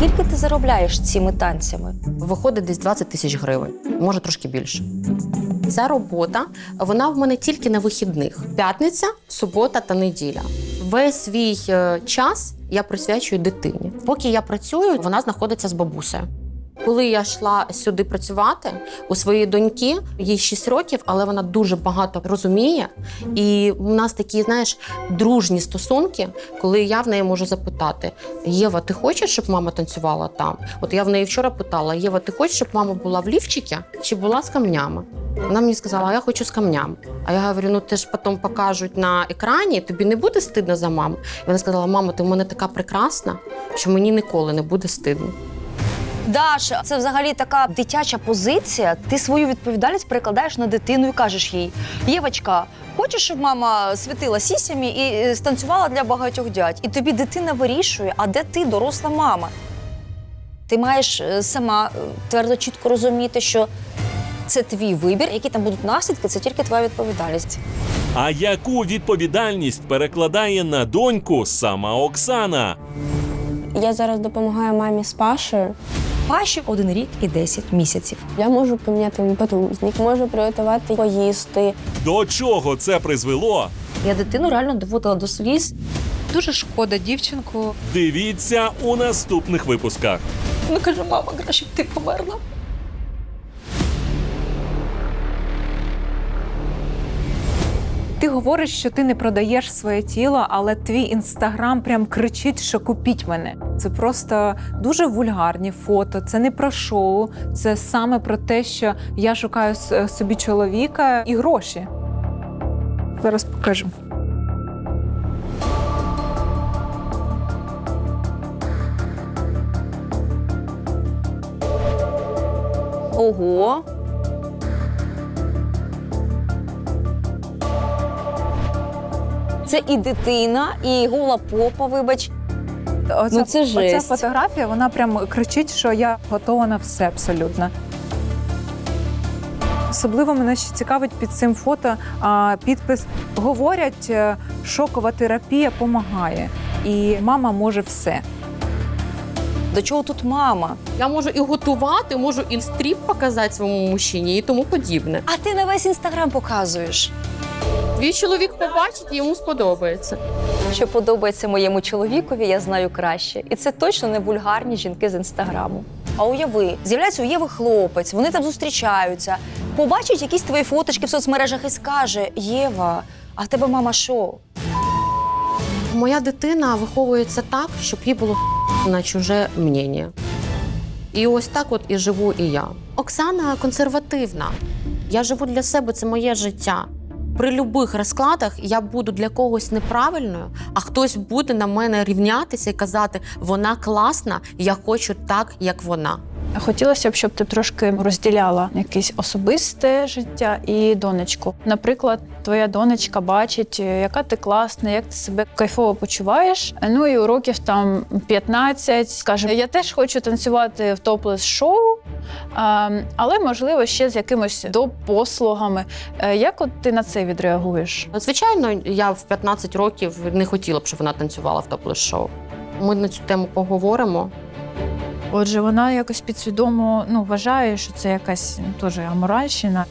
Скільки ти заробляєш цими танцями? Виходить десь 20 тисяч гривень, може трошки більше. Ця робота вона в мене тільки на вихідних: п'ятниця, субота та неділя. Весь свій е, час я присвячую дитині. Поки я працюю, вона знаходиться з бабусею. Коли я йшла сюди працювати у своєї доньки, їй 6 років, але вона дуже багато розуміє. І у нас такі, знаєш, дружні стосунки, коли я в неї можу запитати: Єва, ти хочеш, щоб мама танцювала там? От я в неї вчора питала: Єва, ти хочеш, щоб мама була в лівчикі чи була з камнями? Вона мені сказала, я хочу з камнями. А я говорю, ну ти ж потім покажуть на екрані, тобі не буде стидно за маму. І вона сказала: мама, ти в мене така прекрасна, що мені ніколи не буде стидно. Даша, це взагалі така дитяча позиція. Ти свою відповідальність перекладаєш на дитину і кажеш їй: Євочка, хочеш, щоб мама світила сісями і е, станцювала для багатьох дядь? І тобі дитина вирішує, а де ти, доросла мама? Ти маєш е, сама е, твердо чітко розуміти, що це твій вибір, які там будуть наслідки, це тільки твоя відповідальність. А яку відповідальність перекладає на доньку сама Оксана? Я зараз допомагаю мамі з Пашею. Паші один рік і 10 місяців. Я можу поміняти йому можу приготувати поїсти. До чого це призвело? Я дитину реально доводила до сліз. Дуже шкода дівчинку. Дивіться у наступних випусках. Вона каже, мама, краще б ти померла. Ти говориш, що ти не продаєш своє тіло, але твій інстаграм прям кричить, що купіть мене. Це просто дуже вульгарні фото. Це не про шоу, це саме про те, що я шукаю собі чоловіка і гроші. Зараз покажу. Ого. Це і дитина, і гола попа, вибач. Оця, Ну, це оця фотографія, вона прям кричить, що я готова на все абсолютно. Особливо мене ще цікавить під цим фото а, підпис. Говорять, е, шокова терапія допомагає, і мама може все. До чого тут мама? Я можу і готувати, можу і стріп показати своєму мужчині і тому подібне. А ти на весь інстаграм показуєш. Твій чоловік побачить і йому сподобається. Що подобається моєму чоловікові, я знаю краще. І це точно не вульгарні жінки з інстаграму. А уяви, з'являється у Єви хлопець, вони там зустрічаються, побачить якісь твої фоточки в соцмережах і скаже: Єва, а в тебе мама що? Моя дитина виховується так, щоб їй було на чуже мнення. І ось так от і живу і я. Оксана консервативна. Я живу для себе, це моє життя. При будь-яких розкладах я буду для когось неправильною, а хтось буде на мене рівнятися і казати, вона класна, я хочу так, як вона. Хотілося б, щоб ти трошки розділяла якесь особисте життя і донечку. Наприклад, твоя донечка бачить, яка ти класна, як ти себе кайфово почуваєш. Ну і у років там 15, скаже, я теж хочу танцювати в топлес шоу, але можливо ще з якимось допослугами. Е, Як от ти на це відреагуєш? Звичайно, я в 15 років не хотіла б, щоб вона танцювала в топлес шоу. Ми на цю тему поговоримо. Отже, вона якось підсвідомо ну, вважає, що це якась ну, теж аморальщина.